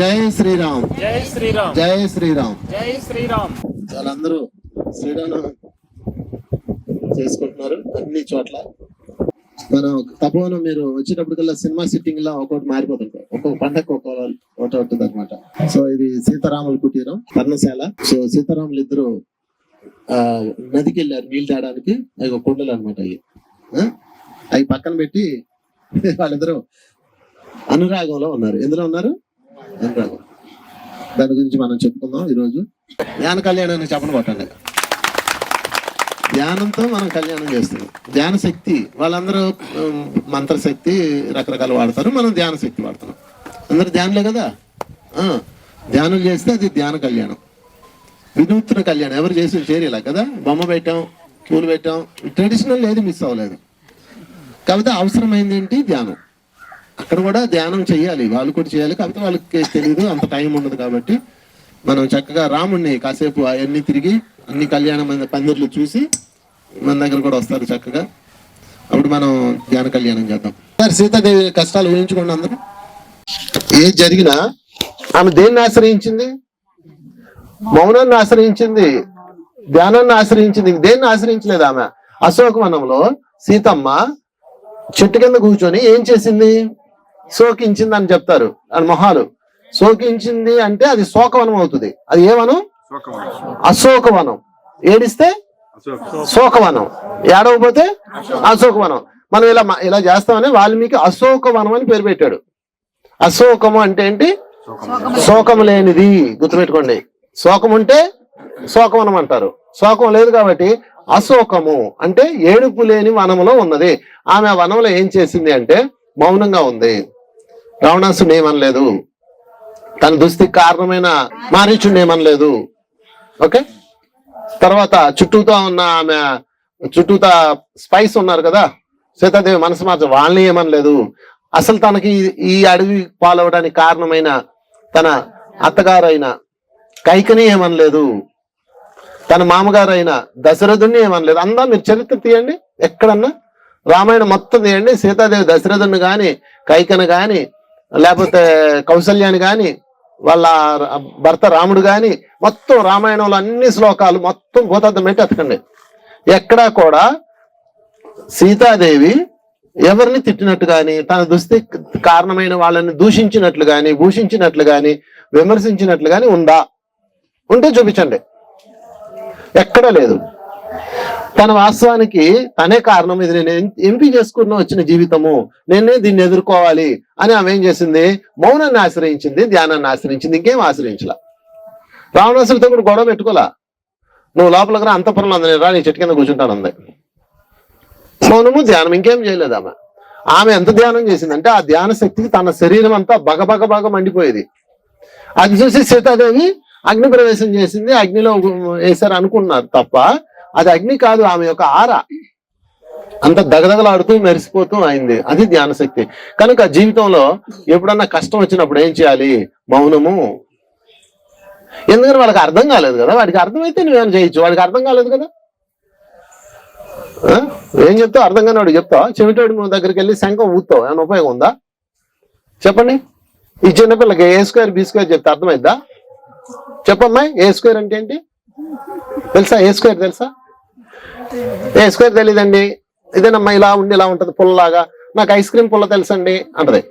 జై శ్రీరామ్. జై శ్రీరామ్. జై శ్రీరామ్. జై శ్రీరామ్. వాళ్ళందరూ శ్రీరామ్ చేసుకుంటున్నారు అన్ని చోట్ల. మనం తపోవనం మీరు వచ్చేటప్పటికల్లా సినిమా సిట్టింగ్ లా ఒక్కొక్కటి మారిపోతుంటాయి ఒక్కొక్క పండగ ఒక్కొక్క ఒకటి ఉంటుంది అనమాట సో ఇది సీతారాముల కుటీరం పర్ణశాల. సో సీతారాములు ఇద్దరు ఆ నదికి వెళ్ళారు నీళ్ళు తేడానికి అవి ఒక కుండలు అనమాట అవి. ఆ? అవి పక్కన పెట్టి వాళ్ళిద్దరూ అనురాగంలో ఉన్నారు. ఎందులో ఉన్నారు? అంటాడు దాని గురించి మనం చెప్పుకుందాం ఈరోజు. ధ్యాన కళ్యాణాన్ని చెప్పను కొట్టండి ధ్యానంతో మనం కళ్యాణం చేస్తున్నాం ధ్యాన శక్తి వాళ్ళందరూ మంత్రశక్తి రకరకాలు వాడతారు. మనం ధ్యాన శక్తి వాడుతున్నాం అందరు ధ్యానులే కదా? ధ్యానం చేస్తే అది ధ్యాన కళ్యాణం. వినూత్న కళ్యాణం. ఎవరు చేసిన చేయలేలా కదా? బొమ్మ పెట్టాం పూలు పెట్టాం. ట్రెడిషనల్ ఏది మిస్ అవ్వలేదు. కాకపోతే అవసరమైంది ఏంటి ధ్యానం. అక్కడ కూడా ధ్యానం చేయాలి వాళ్ళు కూడా చేయాలి కాకపోతే వాళ్ళకి తెలియదు అంత టైం ఉండదు కాబట్టి మనం చక్కగా రాముణ్ణి కాసేపు అవన్నీ తిరిగి అన్ని కళ్యాణ పందిర్లు చూసి మన దగ్గర కూడా వస్తారు చక్కగా. అప్పుడు మనం ధ్యాన కళ్యాణం చేద్దాం. సార్ సీతాదేవి కష్టాలు ఊహించుకోండి అందరూ. ఏది జరిగినా ఆమె దేన్ని ఆశ్రయించింది? మౌనాన్ని ఆశ్రయించింది? ధ్యానాన్ని ఆశ్రయించింది? దేన్ని ఆశ్రయించలేదు ఆమె? అశోకవనంలో సీతమ్మ చెట్టు కింద కూర్చొని ఏం చేసింది? శోకించింది అని చెప్తారు. అని మొహాలు. శోకించింది అంటే అది శోకవనం అవుతుంది. అది ఏ వనం అశోకవనం. ఏడిస్తే? శోకవనం. ఏడవపోతే అశోకవనం. మనం ఇలా ఇలా చేస్తామని వాల్మీకి అశోకవనం అని పేరు పెట్టాడు. అశోకము అంటే ఏంటి? శోకము లేనిది. గుర్తుపెట్టుకోండి. శోకం ఉంటే శోకవనం అంటారు. శోకం లేదు కాబట్టి అశోకము అంటే ఏడుపు లేని వనములో ఉన్నది. ఆమె వనంలో ఏం చేసింది అంటే మౌనంగా ఉంది. రావణాసుని ఏమనలేదు తన దుస్థితికి కారణమైన మారీచుని ఏమనలేదు ఓకే? తర్వాత చుట్టూతో ఉన్న ఆమె చుట్టూతా స్పైస్ ఉన్నారు కదా సీతాదేవి మనసు మాత్రం వాళ్ళని ఏమనలేదు. అసలు తనకి ఈ- అడవి పాలవడానికి కారణమైన తన అత్తగారైన కైకని ఏమనలేదు. తన మామగారు అయిన దశరథుని ఏమనలేదు. అందా మీరు చరిత్ర తీయండి. ఎక్కడన్నా రామాయణం మొత్తం తీయండి. సీతాదేవి దశరథుని కానీ కైకను కానీ లేకపోతే కౌసల్యాన్ని కానీ వాళ్ళ భర్త రాముడు కానీ మొత్తం రామాయణంలో అన్ని శ్లోకాలు మొత్తం భూతార్థం పెట్టి ఎతకండి ఎక్కడా కూడా సీతాదేవి ఎవరిని తిట్టినట్టు కానీ తన దుస్థి కారణమైన వాళ్ళని దూషించినట్లు కానీ భూషించినట్లు కానీ విమర్శించినట్లు కానీ ఉందా? ఉంటే చూపించండి. ఎక్కడా లేదు. తన వాస్తవానికి తనే కారణం. ఇది నేను ఎం- ఎంపిక చేసుకున్న వచ్చిన జీవితము. నేనే దీన్ని ఎదుర్కోవాలి అని ఆమె ఏం చేసింది? మౌనాన్ని ఆశ్రయించింది ధ్యానాన్ని ఆశ్రయించింది ఇంకేం ఆశ్రయించలా? రావణాసులతో కూడా గొడవ పెట్టుకోలా? నువ్వు లోపలికి రా అంతపురంలో అంది రా నీ చెట్టు కింద కూర్చుంటాను అంది. మౌనము ధ్యానం ఇంకేం చేయలేదు ఆమె. ఆమె ఎంత ధ్యానం చేసిందంటే ఆ ధ్యాన శక్తికి తన శరీరం అంతా బగ బగ బగ మండిపోయేది. అది చూసి సీతాదేవి అగ్ని ప్రవేశం చేసింది అగ్నిలో వేశారు అనుకున్నారు తప్ప అది అగ్ని కాదు ఆమె యొక్క ఆర. అంత దగదగలాడుతూ మెరిసిపోతూ అయింది. అది ధ్యాన శక్తి కనుక జీవితంలో ఎప్పుడన్నా కష్టం వచ్చినప్పుడు ఏం చేయాలి? మౌనము. ఎందుకంటే వాళ్ళకి అర్థం కాలేదు కదా. వాడికి అర్థమైతే నువ్వేమైనా చేయొచ్చు? వాడికి అర్థం కాలేదు కదా. ఏం చెప్తావు? అర్థం కాని వాడు చెప్తావు? చెవిటోడు నువ్వు దగ్గరికి వెళ్ళి శంఖం ఊతావు. ఏమైనా ఉపయోగం ఉందా? చెప్పండి. ఈ చిన్నపిల్లకి ఏ స్క్వేర్ బి స్క్వేర్ చెప్తే అర్థమైద్దా? చెప్పమ్మా. ఏ స్క్వేర్ అంటే ఏంటి? తెలుసా? ఏ స్క్వేర్ తెలుసా? ఏ స్క్వేర్ తెలీదండి? ఇదేనమ్మా ఇలా ఉండి ఇలా ఉంటుంది పుల్లలాగా. నాకు ఐస్ క్రీమ్ పుల్ల తెలుసండి అంటది.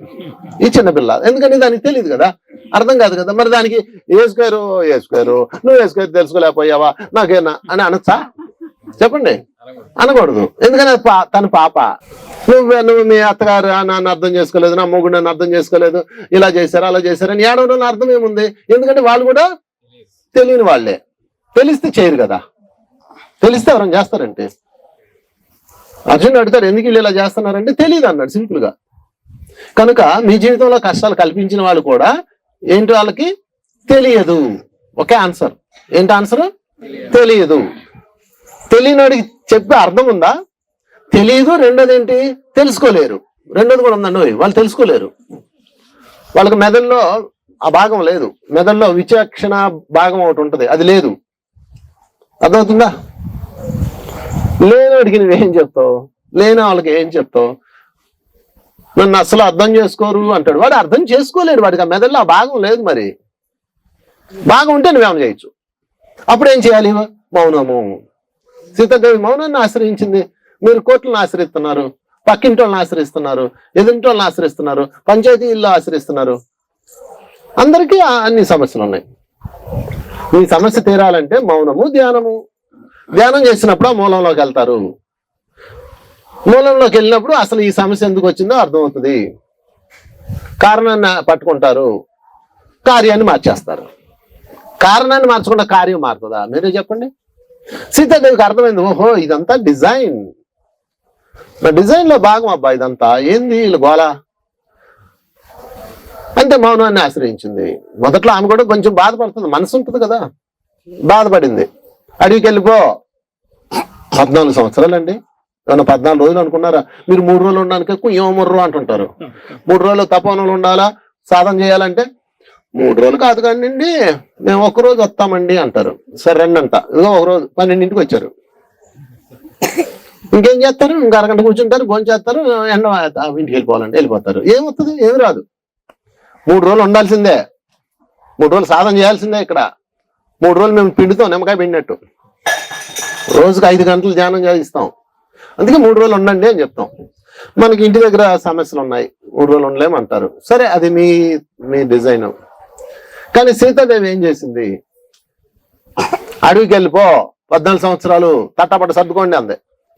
ఈ చిన్న పిల్ల. దానికి తెలియదు కదా? అర్థం కాదు కదా? మరి దానికి ఏ స్క్వేర్ ఏ స్క్వేర్ నువ్వు ఏ స్క్వేర్ తెలుసుకోలేకపోయావా? నాకేనా? అని అనొచ్చా? చెప్పండి. అనకూడదు. ఎందుకని అది పా- తన పాప. నువ్వు నువ్వు మీ అత్తగారు నన్ను అర్థం చేసుకోలేదు నా మొగుడు నన్ను అర్థం చేసుకోలేదు. ఇలా చేశారు అలా చేశారు అని ఏడవడంలో అర్థం ఏముంది? ఎందుకంటే వాళ్ళు కూడా తెలియని వాళ్ళే. తెలిస్తే చేయరు కదా. తెలిస్తే ఎవరైనా చేస్తారంటే? అర్జున్ అడుగుతారు ఎందుకు వీళ్ళు ఇలా చేస్తున్నారంటే? తెలియదు అన్నాడు సింపుల్గా కనుక మీ జీవితంలో కష్టాలు కల్పించిన వాళ్ళు కూడా ఏంటి వాళ్ళకి? తెలియదు. ఒకే ఆన్సర్. ఏంటి ఆన్సర్? తెలియదు. తెలియనోడికి చెప్పే అర్థం ఉందా? తెలియదు. రెండోది ఏంటి తెలుసుకోలేరు. రెండోది కూడా ఉందండి వాళ్ళు తెలుసుకోలేరు. వాళ్ళకి మెదడులో ఆ భాగం లేదు. మెదడులో విచక్షణ భాగం ఒకటి ఉంటుంది అది లేదు. అర్థమవుతుందా? లేనోడికి నువ్వేం చెప్తావు? లేని వాళ్ళకి ఏం చెప్తావు? నన్ను అసలు అర్థం చేసుకోరు అంటాడు. వాడు అర్థం చేసుకోలేడు. వాడికి ఆ మెదడులో భాగం లేదు మరి. భాగం ఉంటే నువ్వేమో చేయొచ్చు? అప్పుడు ఏం చేయాలి? మౌనము. సీతాదేవి మౌనాన్ని ఆశ్రయించింది. మీరు కోర్టులను ఆశ్రయిస్తున్నారు. పక్కింటి వాళ్ళని ఆశ్రయిస్తున్నారు. ఎదురింటి వాళ్ళని ఆశ్రయిస్తున్నారు. పంచాయతీ ఇల్లు ఆశ్రయిస్తున్నారు. అందరికీ అన్ని సమస్యలు ఉన్నాయి. ఈ సమస్య తీరాలంటే మౌనము ధ్యానము. ధ్యానం చేసినప్పుడు ఆ మూలంలోకి వెళ్తారు. మూలంలోకి వెళ్ళినప్పుడు అసలు ఈ సమస్య ఎందుకు వచ్చిందో అర్థమవుతుంది. కారణాన్ని పట్టుకుంటారు. కార్యాన్ని మార్చేస్తారు. కారణాన్ని మార్చకుండా కార్యం మారుతుందా? మీరే చెప్పండి. సీతాదేవికి అర్థమైంది. ఓహో ఇదంతా డిజైన్. నా డిజైన్లో భాగం అబ్బా ఇదంతా. ఏంది వీళ్ళు గోళ అంటే మౌనాన్ని ఆశ్రయించింది. మొదట్లో ఆమె కూడా కొంచెం బాధపడుతుంది. మనసు ఉంటుంది కదా. బాధపడింది. అడవికి వెళ్ళిపో పద్నాలుగు సంవత్సరాలు అండి ఏమన్నా పద్నాలుగు రోజులు అనుకున్నారా? మీరు మూడు రోజులు ఉండడానికి ఏమో అంటుంటారు. మూడు రోజులు తపోవనంలో ఉండాలా? సాధన చేయాలంటే? మూడు రోజులు కాదు కానీ మేము ఒక రోజు వస్తామండి అంటారు. సరే రండి అంట ఇదిగో ఒక రోజు పన్నెండింటికి వచ్చారు. ఇంకేం చేస్తారు? ఇంకా అరగంట కూర్చుంటారు భోజనం చేస్తారు ఎండ ఇంటికి వెళ్ళిపోవాలండి వెళ్ళిపోతారు. ఏమవుతుంది ఏమి రాదు. మూడు రోజులు ఉండాల్సిందే. మూడు రోజులు సాధన చేయాల్సిందే ఇక్కడ. మూడు రోజులు మేము పిండితో నిమ్మకాయ పిండినట్టు. రోజుకి ఐదు గంటలు ధ్యానం చేయిస్తాం. అందుకే మూడు రోజులు ఉండండి అని చెప్తాం. మనకి ఇంటి దగ్గర సమస్యలు ఉన్నాయి. మూడు రోజులు ఉండలేమంటారు. సరే అది మీ మీ డిజైన్. కానీ సీతాదేవి ఏం చేసింది? అడవికి వెళ్ళిపో పద్నాలుగు సంవత్సరాలు తట్టపట్ట సర్దుకోండి అంది.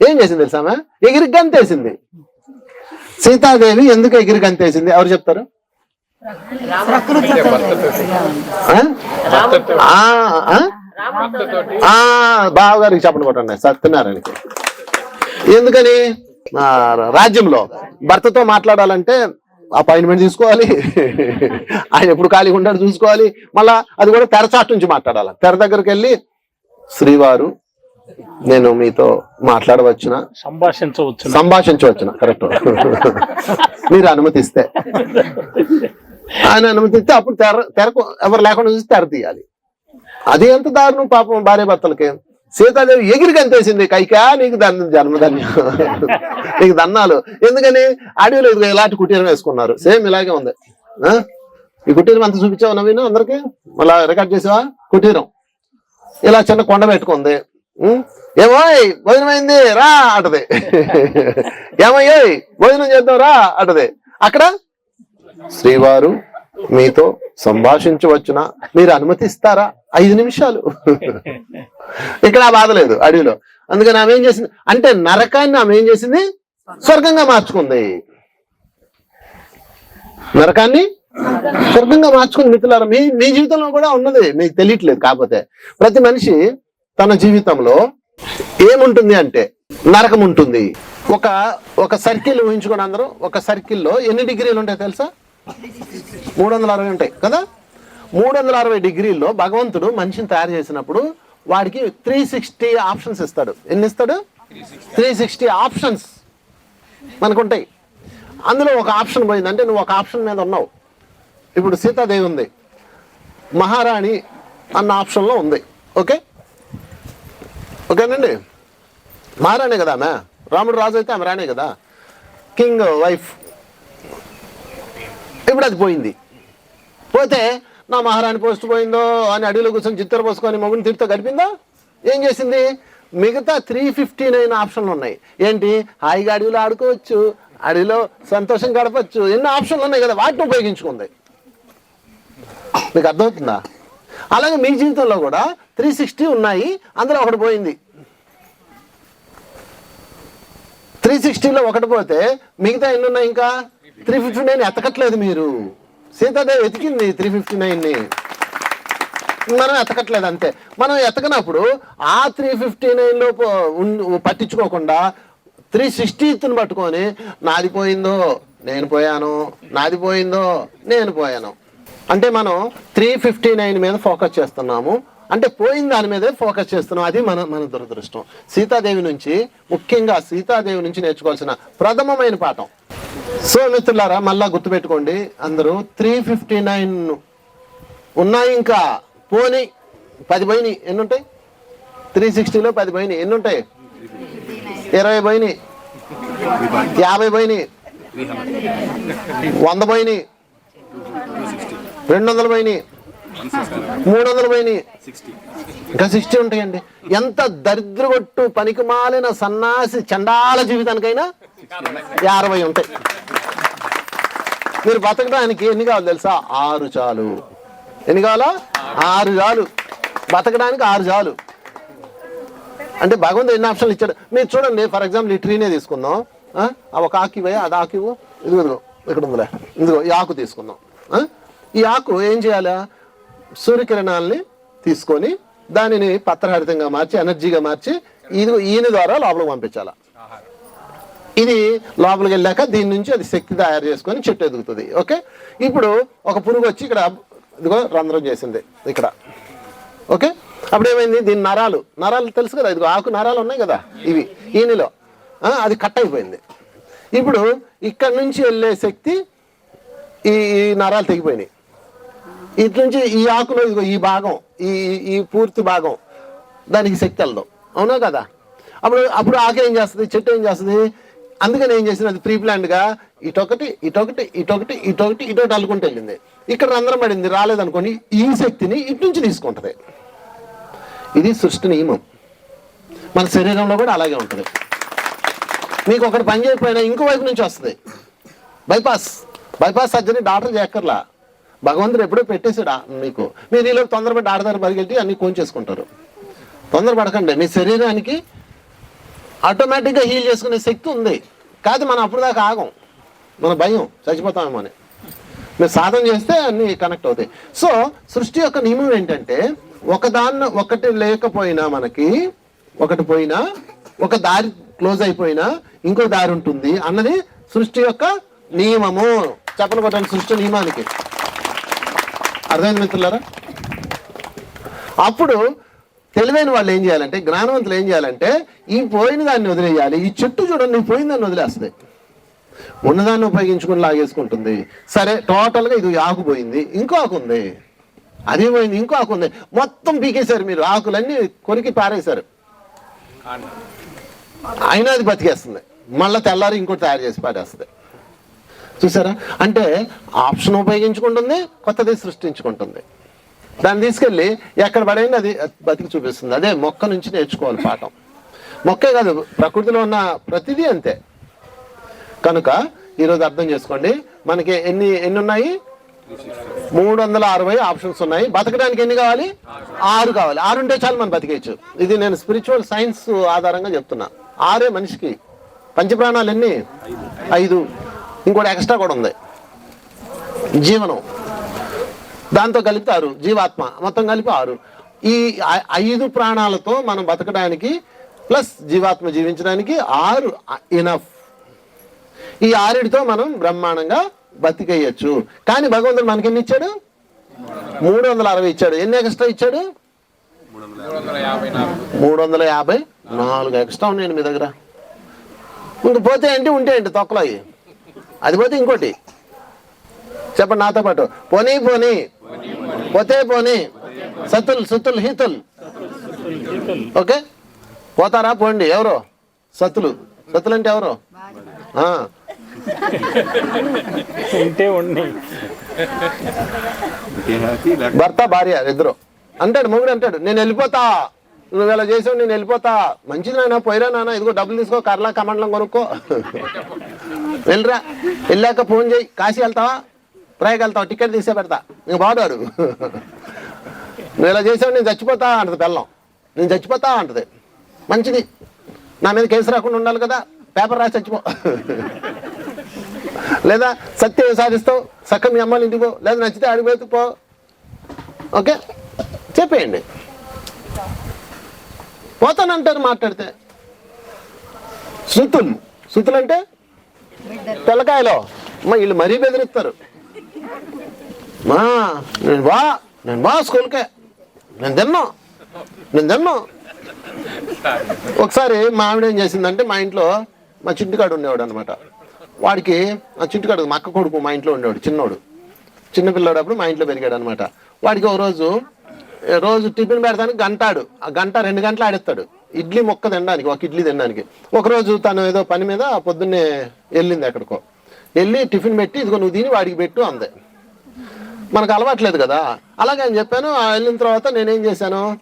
ఏం చేసింది తెలుసామా ఎగిరి గంతేసింది. సీతాదేవి ఎందుకు ఎగిరి గంతేసింది? ఎవరు చెప్తారు? బావగారికి చెప్పండి కొట్టండి సత్యనారాయణకి. ఎందుకని? ఆ, రాజ్యంలో భర్తతో మాట్లాడాలంటే అపాయింట్మెంట్ తీసుకోవాలి. ఆయన ఎప్పుడు ఖాళీగా ఉంటాడు చూసుకోవాలి. మళ్ళా అది కూడా తెరచాటు నుంచి మాట్లాడాలి. తెర దగ్గరికి వెళ్ళి శ్రీవారు నేను మీతో మాట్లాడవచ్చున? సంభాషించవచ్చు సంభాషించవచ్చున? కరెక్ట్. మీరు అనుమతిస్తే. ఆయన అనుమతిస్తే అప్పుడు తెర తెరకు ఎవరు లేకుండా చూసి తెర తీయాలి. అది ఎంత దారుణం పాపం భార్య భర్తలకి. సీతాదేవి ఎగిరి కంతేసింది కైకా నీకు దాని జన్మధన్యం నీకు దన్నాలు ఎందుకని? అడవిలో ఇదిగో ఇలాంటి కుటీరం వేసుకున్నారు. సేమ్ ఇలాగే ఉంది. ఆ? ఈ కుటీరం అంత చూపించావు నవీన్ అందరికి? మళ్ళా రికార్డ్ చేసావా? కుటీరం. ఇలా చిన్న కొండ పెట్టుకుంది. ఏమో ఏమోయ్ భోజనం అయింది రా అంటది. ఏమయ్యోయ్ భోజనం చేద్దాం రా అంటది. అక్కడ శ్రీవారు మీతో సంభాషించవచ్చున? మీరు అనుమతిస్తారా? ఐదు నిమిషాలు. ఇక్కడ ఆ బాధ లేదు అడవిలో. అందుకని ఆమె ఏం చేసింది? అంటే నరకాన్ని ఆమె ఏం చేసింది? స్వర్గంగా మార్చుకుంది. నరకాన్ని స్వర్గంగా మార్చుకుంది మిత్రులారా మీ మీ జీవితంలో కూడా ఉన్నది. మీకు తెలియట్లేదు కాకపోతే. ప్రతి మనిషి తన జీవితంలో ఏముంటుంది అంటే నరకం ఉంటుంది ఒక ఒక సర్కిల్ ఊహించుకోండి అందరూ. ఒక సర్కిల్లో ఎన్ని డిగ్రీలు ఉంటాయి తెలుసా? మూడు వందల అరవై ఉంటాయి కదా? మూడు వందల అరవై డిగ్రీల్లో భగవంతుడు మనిషిని తయారు చేసినప్పుడు వాడికి త్రీ సిక్స్టీ ఆప్షన్స్ ఇస్తాడు. ఎన్ని ఇస్తాడు? త్రీ సిక్స్టీ ఆప్షన్స్ మనకుంటాయి. అందులో ఒక ఆప్షన్ పోయిందంటే నువ్వు ఒక ఆప్షన్ మీద ఉన్నావు. ఇప్పుడు సీతాదేవి ఉంది. మహారాణి అన్న ఆప్షన్లో ఉంది. ఓకే? ఓకేనండి? మహారాణి కదా ఆమె? రాముడు రాజు అయితే ఆమె రాణి కదా? కింగ్ వైఫ్ ఇప్పుడు అది పోయింది. పోతే నా మహారాణి పోస్ట్ పోయిందో అని అడవిలో కూర్చొని చిత్తర పోసుకొని మగుని తిరితో గడిపిందా? ఏం చేసింది? మిగతా త్రీ ఫిఫ్టీ నైన్ ఆప్షన్లు ఉన్నాయి. ఏంటి? హాయిగా అడవిలో ఆడుకోవచ్చు అడవిలో సంతోషం గడపచ్చు ఎన్నో ఆప్షన్లు ఉన్నాయి కదా వాటిని ఉపయోగించుకుంది. మీకు అర్థమవుతుందా? అలాగే మీ జీవితంలో కూడా త్రీ సిక్స్టీ ఉన్నాయి అందులో ఒకటి పోయింది. త్రీ సిక్స్టీలో ఒకటి పోతే మిగతా ఎన్ని ఉన్నాయి ఇంకా? త్రీ ఫిఫ్టీ నైన్ ఎతకట్లేదు మీరు. సీతాదేవి ఎతికింది త్రీ ఫిఫ్టీ నైన్ని మనం ఎతకట్లేదు అంతే. మనం ఎతకనప్పుడు ఆ త్రీ ఫిఫ్టీ నైన్లో పట్టించుకోకుండా త్రీ సిక్స్టీత్ని పట్టుకొని నాది పోయిందో నేను పోయాను నాది పోయిందో నేను పోయాను. అంటే మనం త్రీ ఫిఫ్టీ నైన్ మీద ఫోకస్ చేస్తున్నాము. అంటే పోయిన దాని మీదే ఫోకస్ చేస్తున్నాం. అది మన మన దురదృష్టం. సీతాదేవి నుంచి ముఖ్యంగా సీతాదేవి నుంచి నేర్చుకోవాల్సిన ప్రథమమైన పాఠం. సో మిత్రులారా మళ్ళా గుర్తుపెట్టుకోండి. అందరూ త్రీ ఫిఫ్టీ నైన్ ఉన్నాయి ఇంకా. పోని పది పోయినాయి ఎన్ని ఉంటాయి త్రీ సిక్స్టీలో పది పోయినాయి ఎన్ని ఉంటాయి ఇరవై పోయినాయి యాభై పోయినాయి వంద పోయినాయి రెండు వందల పోయినాయి మూడు వందలు పోయినాయి ఇంకా సిక్స్టీ ఉంటాయండి. ఎంత దరిద్రగొట్టు పనికి మాలిన సన్నాసి చండాల జీవితానికైనా అరవై ఉంటాయి. మీరు బతకడానికి ఎన్ని కావాలి తెలుసా? ఆరు చాలు. ఎన్ని కావాలా? ఆరు చాలు. బతకడానికి ఆరు చాలు. అంటే భగవంతుడు ఎన్ని ఆప్షన్లు ఇచ్చాడు? మీరు చూడండి ఫర్ ఎగ్జాంపుల్ ఈ ట్రీనే తీసుకుందాం. ఒక ఆకు అది ఆకు ఇదిగో ఇక్కడ ఉందిలే. ఇదిగో ఈ ఆకు తీసుకుందాం. ఈ ఆకు ఏం చేయాలా? సూర్యకిరణాలని తీసుకొని దానిని పత్రహరితంగా మార్చి ఎనర్జీగా మార్చి ఇది ఈయన ద్వారా లోపలికి పంపించాలా. ఇది లోపలికి వెళ్ళాక దీని నుంచి అది శక్తి తయారు చేసుకొని చెట్టు ఎదుగుతుంది ఓకే? ఇప్పుడు ఒక పురుగు వచ్చి ఇక్కడ ఇదిగో రంధ్రం చేసింది ఇక్కడ ఓకే? అప్పుడు ఏమైంది? దీని నరాలు నరాలు తెలుసు కదా ఇదిగో ఆకు నరాలు ఉన్నాయి కదా ఇవి ఈయనలో అది కట్ అయిపోయింది. ఇప్పుడు ఇక్కడ నుంచి వెళ్ళే శక్తి ఈ నరాలు తెగిపోయినాయి. ఇటు నుంచి ఈ ఆకులో ఇదిగో ఈ భాగం ఈ ఈ పూర్తి భాగం దానికి శక్తి వెళ్దాం. అవునా కదా? అప్పుడు అప్పుడు ఆకు ఏం చేస్తుంది? చెట్టు ఏం చేస్తుంది? అందుకని ఏం చేసింది అది ప్రీ గా ఇటొకటి ఇటొకటి ఇటొకటి ఇటొకటి ఇటొకటి అల్లుకుంటూ వెళ్ళింది. ఇక్కడ రంధ్రం పడింది రాలేదనుకోని ఈ శక్తిని ఇటు నుంచి తీసుకుంటుంది. ఇది సృష్టి నియమం. మన శరీరంలో కూడా అలాగే ఉంటుంది. మీకు ఒకటి పని చేయకపోయినా ఇంకో వైపు నుంచి వస్తుంది. బైపాస్ బైపాస్ సర్జరీ డాక్టర్ చేయక్కర్లా. భగవంతుడు ఎప్పుడో పెట్టేసాడు మీకు? మీరు ఈలో తొందరపడి ఆడదారు పరిగెట్టి అన్ని కోంచేసుకుంటారు తొందరపడకండి. మీ శరీరానికి ఆటోమేటిక్గా హీల్ చేసుకునే శక్తి ఉంది. కాదు మనం అప్పుడు దాకా ఆగం. మన భయం చచ్చిపోతామేమో అని. మీరు సాధన చేస్తే అన్ని కనెక్ట్ అవుతాయి. సో సృష్టి యొక్క నియమం ఏంటంటే ఒకదాన్న ఒకటి లేకపోయినా మనకి ఒకటి పోయినా ఒక దారి క్లోజ్ అయిపోయినా ఇంకో దారి ఉంటుంది అన్నది సృష్టి యొక్క నియమము. చెప్పలు కొట్టండి సృష్టి నియమానికి. అర్థమైంది మిత్రులారా? అప్పుడు తెలివైన వాళ్ళు ఏం చేయాలంటే జ్ఞానవంతులు ఏం చేయాలంటే ఈ పోయిన దాన్ని వదిలేయాలి. ఈ చెట్టు చూడండి ఈ పోయిన దాన్ని వదిలేస్తుంది. ఉన్నదాన్ని ఉపయోగించుకుని లాగేసుకుంటుంది. సరే టోటల్గా ఇది ఆకు పోయింది ఇంకో ఆకు ఉంది అది పోయింది ఇంకో ఆకు ఉంది మొత్తం పీకేశారు మీరు ఆకులన్నీ కొరికి పారేశారు. అయినా అది బతికేస్తుంది. మళ్ళీ తెల్లారి ఇంకోటి తయారు చేసి పారేస్తుంది. చూసారా? అంటే ఆప్షన్ ఉపయోగించుకుంటుంది కొత్తది సృష్టించుకుంటుంది. దాన్ని తీసుకెళ్ళి ఎక్కడ పడైంది అది బతికి చూపిస్తుంది. అదే మొక్క నుంచి నేర్చుకోవాలి పాఠం. మొక్కే కాదు ప్రకృతిలో ఉన్న ప్రతిదీ అంతే. కనుక ఈరోజు అర్థం చేసుకోండి మనకి ఎన్ని ఎన్ని ఉన్నాయి మూడు వందల అరవై ఆప్షన్స్ ఉన్నాయి. బతకడానికి ఎన్ని కావాలి? ఆరు కావాలి. ఆరు ఉంటే చాలు మనం బతికేయచ్చు. ఇది నేను స్పిరిచువల్ సైన్స్ ఆధారంగా చెప్తున్నా. ఆరే మనిషికి. పంచప్రాణాలు ఎన్ని? ఐదు. ఇంకోటి ఎక్స్ట్రా కూడా ఉంది. జీవనం. దాంతో కలిపి ఆరు జీవాత్మ మొత్తం కలిపి ఆరు ఈ ఐదు ప్రాణాలతో మనం బతకడానికి ప్లస్ జీవాత్మ జీవించడానికి ఆరు ఇనఫ్ ఈ ఆరుడితో మనం బ్రహ్మాండంగా బతికేయచ్చు. కానీ భగవంతుడు మనకి ఎన్ని ఇచ్చాడు? మూడు వందల అరవై ఇచ్చాడు. ఎన్ని ఎక్స్ట్రా ఇచ్చాడు? మూడు వందల యాభై నాలుగు. ఎక్స్ట్రా ఉన్నాయండి మీ దగ్గర. ఇంక పోతే ఏంటి ఉంటే ఏంటి తొక్కలో అది పోతే ఇంకోటి. చెప్పండి నాతో పాటు. పోనీ పోనీ. పోతే పోనీ. సతుల్ సుతుల్ హీతుల్. ఓకే? పోతారా? పోండి. ఎవరు? సతులు. సతులు అంటే ఎవరు? భర్త భార్య ఇద్దరు. అంటాడు మొగుడు అంటాడు నేను వెళ్ళిపోతా. నువ్వు ఇలా చేసావు నేను వెళ్ళిపోతా. మంచిది నాయన పోయిరా నాన్న ఇదిగో డబ్బులు తీసుకో కర్లా కమండలం కొనుక్కో. వెళ్ళరా. వెళ్ళాక ఫోన్ చేయి. కాశీ వెళ్తావా? ప్రయాగ టికెట్ తీసే పెడతా. నేను బాడాడు నువ్వు ఇలా చేసావు నేను చచ్చిపోతా అంటది బెల్లం. నేను చచ్చిపోతా అంటది. మంచిది. నా మీద కేసు రాకుండా ఉండాలి కదా. పేపర్ రాసి చచ్చిపో. లేదా సత్యం సాధిస్తావు? సక్క మీ అమ్మాయిని ఇంటికి పో. లేదా నచ్చితే అడిగి పో. ఓకే? చెప్పేయండి. పోతానంటారు మాట్లాడితే. శృతులు. శృతులు అంటే తెల్లకాయలో. అమ్మ వీళ్ళు మరీ బెదిరిస్తారు. మా నేను బా నేను బా స్కూల్కే. నేను తిన్నా. నేను తిన్నా. ఒకసారి మా ఆవిడ ఏం చేసిందంటే మా ఇంట్లో మా చింటికాడు ఉండేవాడు అనమాట వాడికి మా చింటికాడు మా అక్క కొడుకు మా ఇంట్లో ఉండేవాడు చిన్నోడు. చిన్న పిల్లాడప్పుడు మా ఇంట్లో పెరిగాడు అనమాట వాడికి ఒక రోజు రోజు టిఫిన్ పెడతానికి గంటాడు. ఆ గంట రెండు గంటలు ఆడేస్తాడు. ఇడ్లీ మొక్క తినడానికి ఒక ఇడ్లీ తినడానికి. ఒకరోజు తను ఏదో పని మీద పొద్దున్నే వెళ్ళింది ఎక్కడికో. వెళ్ళి టిఫిన్ పెట్టి ఇదిగో నువ్వు తిని వాడికి పెట్టు అంది. మనకు అలవాట్లేదు కదా. అలాగే అని చెప్పాను. వెళ్ళిన తర్వాత నేనేం చేశాను?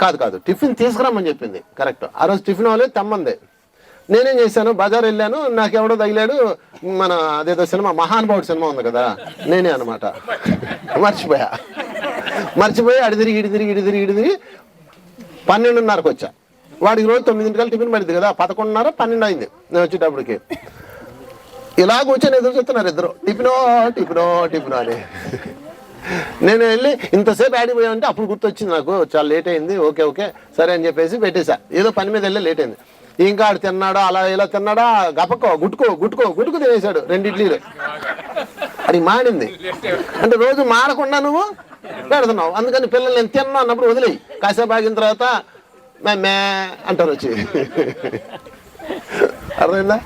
కాదు కాదు. టిఫిన్ తీసుకురమ్మని చెప్పింది. కరెక్ట్. ఆ రోజు టిఫిన్ వాళ్ళే తెమ్మంది. నేనేం చేశాను? బజార్ వెళ్ళాను. నాకు ఎవడో తగిలాడు. మన అదేదో సినిమా మహానుభావుడు సినిమా ఉంది కదా. నేనే అనమాట మర్చిపోయా. మర్చిపోయి అడి తిరిగి ఇడి తిరిగి ఇడి తిరిగి ఇడి తిరిగి పన్నెండున్నరకు వచ్చా. వాడికి రోజు తొమ్మిదింటికల్ టిఫిన్ పడింది కదా. పదకొండున్నర పన్నెండు అయింది. నేను వచ్చేటప్పటికి. ఇలా కూర్చొని ఎదురు చూస్తున్నారు ఇద్దరు. టిఫినో టిఫినో టిఫినో అని. నేను వెళ్ళి ఇంతసేపు ఆడిపోయామంటే అప్పుడు గుర్తొచ్చింది నాకు. చాలా లేట్ అయింది. Okay okay. సరే అని చెప్పేసి పెట్టేశా ఏదో పని మీద వెళ్ళి లేట్ అయింది. ఇంకా ఆడు తిన్నాడా అలా ఇలా తిన్నాడా గపక్కో గుట్టుకో గుట్టుకో గుట్టుకు తినేశాడు రెండు ఇడ్లీలు. అది మాడింది. అంటే రోజు మాడకుండా నువ్వు పెడుతున్నావు. అందుకని పిల్లలు నేను తిన్నా అన్నప్పుడు వదిలేయి. కాసేపు ఆగిన తర్వాత మే మే అంటారు వచ్చి. అర్థమైందా?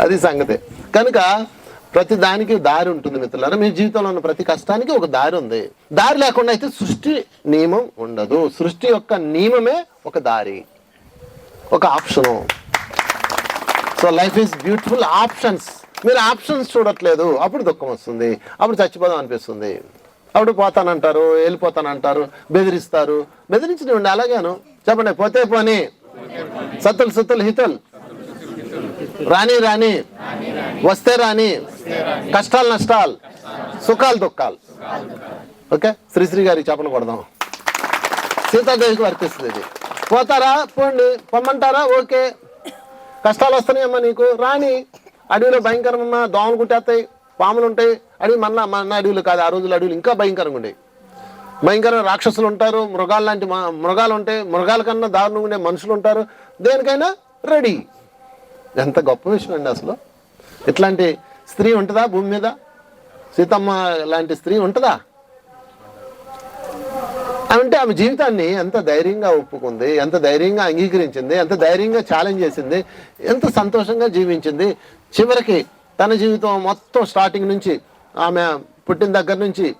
అది సంగతి. కనుక ప్రతి దానికి దారి ఉంటుంది మిత్రులారా. మీ జీవితంలో ఉన్న ప్రతి కష్టానికి ఒక దారి ఉంది. దారి లేకుండా అయితే సృష్టి నియమం ఉండదు. సృష్టి యొక్క నియమమే ఒక దారి ఒక option. So life is beautiful options. మీరు ఆప్షన్స్ చూడట్లేదు. అప్పుడు దుఃఖం వస్తుంది. అప్పుడు చచ్చిపోదాం అనిపిస్తుంది. అప్పుడు పోతానంటారు వెళ్ళిపోతానంటారు బెదిరిస్తారు. బెదిరించనివ్వండి అలాగాను. చెప్పండి పోతే పోని. సత్తులు సత్తులు హితల్. రాని రాని వస్తే రాని కష్టాలు నష్టాలు. సుఖాలు దుఃఖాలు. ఓకే? శ్రీశ్రీ గారి చెప్పను కొడదాం సీతాదేవికి వర్తిస్తుంది ఇది. పోతారా? పోండి. పొమ్మంటారా? ఓకే. కష్టాలు వస్తున్నాయమ్మా నీకు. రాని అడవిలో భయంకరమన్న దోమలు కుట్టేస్తాయి పాములు ఉంటాయి. అడవి మన మన అడవులు కాదు. ఆ రోజులు అడవులు ఇంకా భయంకరంగా ఉండేవి. భయంకరమైన రాక్షసులు ఉంటారు. మృగాలు లాంటి మృగాలు ఉంటాయి. మృగాల కన్నా దారుణంగా ఉండే మనుషులు ఉంటారు. దేనికైనా రెడీ. ఎంత గొప్ప విషయం అండి అసలు. ఇట్లాంటి స్త్రీ ఉంటుందా భూమి మీద? సీతమ్మ లాంటి స్త్రీ ఉంటుందా? అంటే ఆమె జీవితాన్ని ఎంత ధైర్యంగా ఒప్పుకుంది ఎంత ధైర్యంగా అంగీకరించింది ఎంత ధైర్యంగా ఛాలెంజ్ చేసింది ఎంత సంతోషంగా జీవించింది. చివరికి తన జీవితం మొత్తం స్టార్టింగ్ నుంచి ఆమె పుట్టిన దగ్గర నుంచి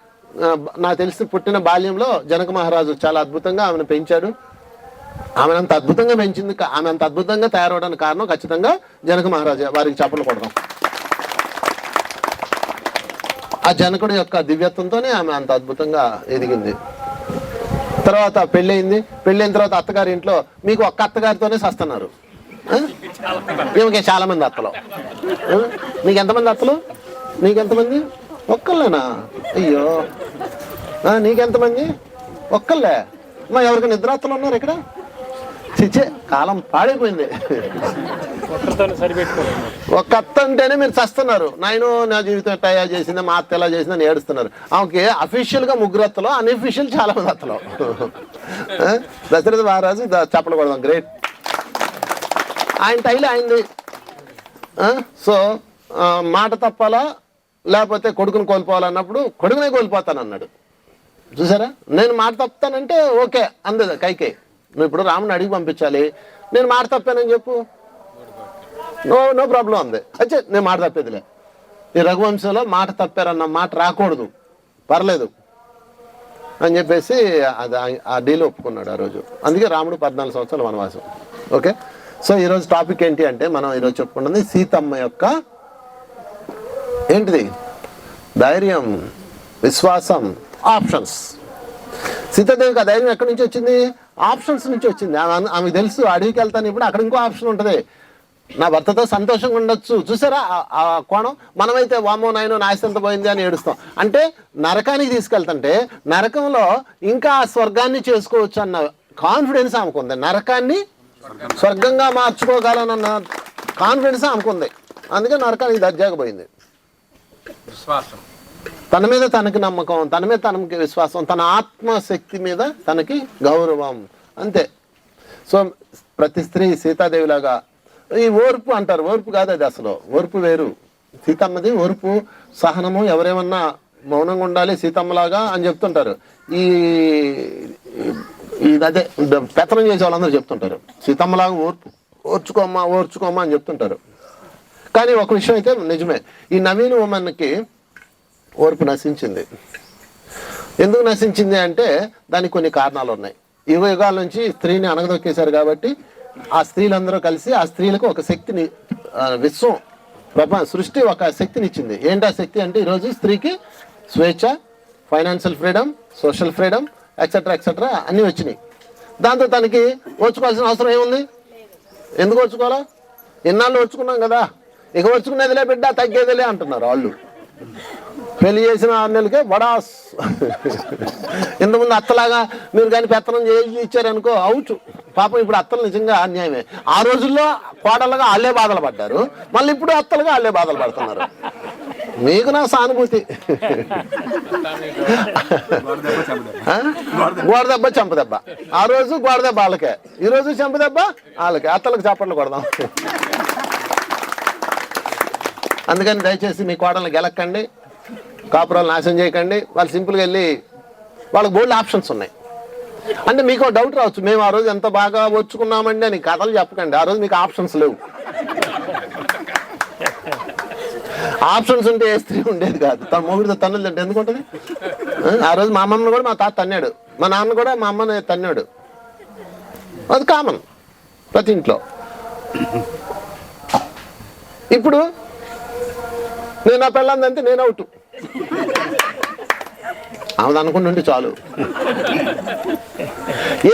నాకు తెలిసి పుట్టిన బాల్యంలో జనక మహారాజు చాలా అద్భుతంగా ఆమెను పెంచాడు. ఆమె అంత అద్భుతంగా పెంచింది ఆమె అంత అద్భుతంగా తయారవడానికి కారణం ఖచ్చితంగా జనక మహారాజా వారికి చప్పలు కొడదాం ఆ జనకుడు యొక్క దివ్యత్వంతోనే ఆమె అంత అద్భుతంగా ఎదిగింది. తర్వాత పెళ్ళయింది. పెళ్ళైన తర్వాత అత్తగారి ఇంట్లో మీకు ఒక్క అత్తగారితోనే సస్తున్నారు. ఆ? ఈమెకి చాలా మంది అత్తలు. ఆ? నీకు ఎంతమంది అత్తలు? నీకెంతమంది? ఒక్కళ్ళేనా? అయ్యో. ఆ, నీకెంతమంది? ఒక్కళ్ళే. మా ఎవరికి నిద్ర అత్తలు ఉన్నారు ఇక్కడ? చిచ్చే కాలం పాడైపోయింది. ఒక్కరితో సరిపెట్టుకోలేదు. ఒక అత్త అంటేనే మీరు చస్తున్నారు. నాయన నా జీవితం ఎట్లా చేసింది మా అత్త ఎలా చేసింది అని ఏడుస్తున్నారు. ఆమెకి అఫీషియల్గా ముగ్గురు అత్తలు అన్అఫీషియల్ చాలా మంది అత్తలు? దశరథ మహారాజు చప్పలు కొడదాం. గ్రేట్ ఆయన టైలు అయింది సో మాట తప్పాలా లేకపోతే కొడుకుని కోల్పోవాలన్నప్పుడు కొడుకునే కోల్పోతాను అన్నాడు చూసారా? నేను మాట తప్పుతానంటే ఓకే అందదు కైకే. నువ్వు ఇప్పుడు రాముని అడిగి పంపించాలి. నేను మాట తప్పానని చెప్పు. నో నో ప్రాబ్లం ఉంది అయితే నేను మాట తప్పేదిలే. ఈ రఘువంశంలో మాట తప్పారన్న మాట రాకూడదు. పర్లేదు. అని చెప్పేసి అది ఆ- డీల్ ఒప్పుకున్నాడు ఆ రోజు. అందుకే రాముడు పద్నాలుగు సంవత్సరాలు వనవాసం. ఓకే సో ఈరోజు టాపిక్ ఏంటి అంటే మనం ఈరోజు చెప్పుకుంటుంది సీతమ్మ యొక్క ఏంటిది? ధైర్యం విశ్వాసం ఆప్షన్స్ సీతాదేవికి ఆ ధైర్యం ఎక్కడి నుంచి వచ్చింది? ఆప్షన్స్ నుంచి వచ్చింది. ఆమె- ఆమెకు తెలుసు అడవికి వెళ్తాను ఇప్పుడు అక్కడ ఇంకో ఆప్షన్ ఉంటుంది. నా భర్తతో సంతోషంగా ఉండొచ్చు. చూసారా? ఆ- కోణం? మనమైతే వామో నాయన నాశంత పోయింది అని ఏడుస్తాం. అంటే నరకానికి తీసుకెళ్తుంటే నరకంలో ఇంకా ఆ స్వర్గాన్ని చేసుకోవచ్చు అన్న కాన్ఫిడెన్స్ ఆమెకుంది. నరకాన్ని స్వర్గంగా మార్చుకోగలనన్న కాన్ఫిడెన్స్ ఆమెకుంది. అందుకే నరకానికి దర్జాగా పోయింది. విశ్వాసం. తన మీద తనకి నమ్మకం తన మీద తనకి విశ్వాసం తన ఆత్మశక్తి మీద తనకి గౌరవం. అంతే. సో ప్రతి స్త్రీ సీతాదేవిలాగా ఈ ఓర్పు అంటారు. ఓర్పు కాదు అది అసలు. ఓర్పు వేరు. సీతమ్మది ఓర్పు సహనము ఎవరేమన్నా మౌనంగా ఉండాలి సీతమ్మలాగా అని చెప్తుంటారు. ఈ ఈ అదే పెత్తనం చేసే వాళ్ళందరూ చెప్తుంటారు. సీతమ్మలాగా ఓర్పు. ఓర్చుకోమ్మా ఓర్చుకోమ్మా అని చెప్తుంటారు. కానీ ఒక విషయం అయితే నిజమే. ఈ నవీన్ ఉమెన్కి ఓర్పు నశించింది. ఎందుకు నశించింది అంటే దానికి కొన్ని కారణాలు ఉన్నాయి. యుగ యుగాల నుంచి స్త్రీని అనగదొక్కేశారు కాబట్టి ఆ స్త్రీలందరూ కలిసి ఆ స్త్రీలకు ఒక శక్తిని విశ్వం ప్రపంచ సృష్టి ఒక శక్తిని ఇచ్చింది. ఏంటి ఆ శక్తి అంటే ఈరోజు స్త్రీకి స్వేచ్ఛ financial freedom social freedom etcetera etcetera అన్నీ వచ్చినాయి. దాంతో తనకి ఓర్చుకోవాల్సిన అవసరం ఏముంది? ఎందుకు ఓర్చుకోవాలా? ఇన్నాళ్ళు ఓర్చుకున్నాం కదా. ఇక ఓర్చుకునేదిలే బిడ్డ తగ్గేదిలే అంటున్నారు వాళ్ళు. పెళ్ళి చేసిన ఆరు నెలలకే బడాస్ ఇంతకుముందు అత్తలాగా మీరు కానీ పెత్తనం చేసి ఇచ్చారనుకో అవుచు. పాపం ఇప్పుడు అత్తలు నిజంగా అన్యాయమే. ఆ రోజుల్లో కోడలుగా వాళ్ళే బాధలు పడ్డారు. మళ్ళీ ఇప్పుడు అత్తలుగా వాళ్ళే బాధలు పడుతున్నారు. మీకు నా సానుభూతి. గోడదెబ్బ గోడ దెబ్బ ఆ రోజు గోడ దెబ్బ వాళ్ళకే. ఈ రోజు చెంప వాళ్ళకే. అత్తలకు చప్పట్లు కొడదాం. అందుకని దయచేసి మీ కోడలను గెలక్కండి. కాపురాలు నాశనం చేయకండి. వాళ్ళు సింపుల్గా వెళ్ళి వాళ్ళకి బోల్డ్ ఆప్షన్స్ ఉన్నాయి. అంటే మీకు డౌట్ రావచ్చు. మేము ఆ రోజు ఎంత బాగా వచ్చుకున్నామండి అని కథలు చెప్పకండి. ఆ రోజు మీకు ఆప్షన్స్ లేవు. ఆప్షన్స్ ఉంటే ఏ స్త్రీ ఉండేది కాదు. తన మొగుడితో తన్నులు తింటే ఎందుకు ఉంటుంది ఆ? రోజు మా అమ్మమ్మను కూడా మా తాత తన్నాడు. మా నాన్న కూడా మా అమ్మని తన్నాడు. అది కామన్ ప్రతి ఇంట్లో. ఇప్పుడు నేను నా పెళ్ళందంటే నేను అవుట్. ఆమె అనుకుంటుంటే చాలు.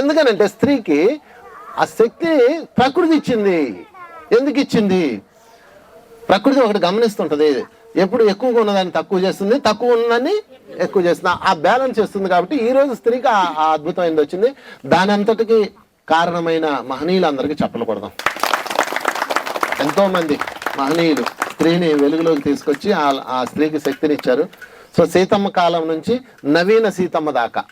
ఎందుకనంటే స్త్రీకి ఆ శక్తి ప్రకృతి ఇచ్చింది ఎందుకు ఇచ్చింది ప్రకృతి ఒకటి గమనిస్తుంటుంది. ఎప్పుడు ఎక్కువగా ఉన్నదాన్ని తక్కువ చేస్తుంది తక్కువ ఉన్నదాన్ని ఎక్కువ చేస్తుంది. ఆ బ్యాలెన్స్ చేస్తుంది కాబట్టి ఈ రోజు స్త్రీకి ఆ అద్భుతమైనది వచ్చింది. దాని అంతటికి కారణమైన మహనీయులందరికీ చెప్పలు కొడదాం. ఎంతోమంది మహనీయులు. స్త్రీని వెలుగులోకి తీసుకొచ్చి ఆ స్త్రీకి శక్తిని ఇచ్చారు సో సీతమ్మ కాలం నుంచి నవీన సీతమ్మ దాకా.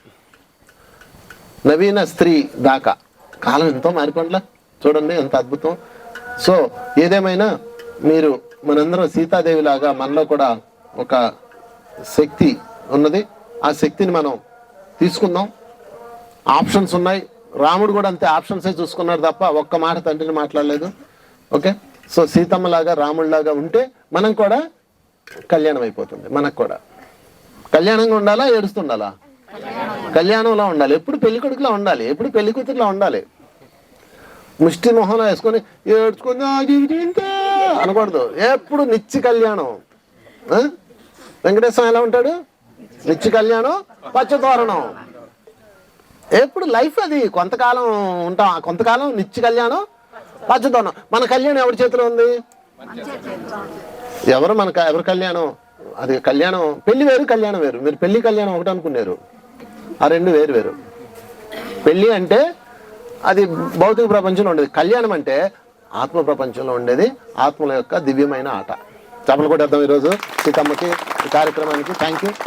నవీన స్త్రీ దాకా. కాలం ఎంతో మారిపోండ్లా? చూడండి ఎంత అద్భుతం. సో ఏదేమైనా మీరు మనందరం సీతాదేవి లాగా మనలో కూడా ఒక శక్తి ఉన్నది. ఆ శక్తిని మనం తీసుకుందాం. ఆప్షన్స్ ఉన్నాయి. రాముడు కూడా అంతే ఆప్షన్సే చూసుకున్నాడు తప్ప ఒక్క మాట తండ్రిని మాట్లాడలేదు. ఓకే? సో సీతమ్మలాగా రాముడిలాగా ఉంటే మనం కూడా కళ్యాణం అయిపోతుంది మనకు కూడా. కళ్యాణంగా ఉండాలా ఏడుస్తుండాలా? కళ్యాణంలా ఉండాలి. ఎప్పుడు పెళ్ళి కొడుకులా ఉండాలి. ఎప్పుడు పెళ్ళి కూతురులా ఉండాలి. ముష్టి మొహంలో వేసుకొని ఏడ్చుకొని అనకూడదు. ఎప్పుడు నిత్య కళ్యాణం. వెంకటేశ్వరం ఎలా ఉంటాడు? నిత్య కళ్యాణం పచ్చతోరణం ఎప్పుడు లైఫ్ అది కొంతకాలం ఉంటాం. కొంతకాలం నిత్య కళ్యాణం పచ్చదనం మన కళ్యాణం ఎవరి చేతిలో ఉంది? ఎవరు మన ఎవరు కళ్యాణం? అది కళ్యాణం పెళ్ళి వేరు కళ్యాణం వేరు. మీరు పెళ్ళి కళ్యాణం ఒకటి అనుకున్నారు. ఆ రెండు వేరు వేరు. పెళ్ళి అంటే అది భౌతిక ప్రపంచంలో ఉండేది. కళ్యాణం అంటే ఆత్మ ప్రపంచంలో ఉండేది. ఆత్మల యొక్క దివ్యమైన ఆట. చెప్పలు కూడా అర్థం ఈరోజు. సీతమ్మకి ఈ కార్యక్రమానికి. Thank you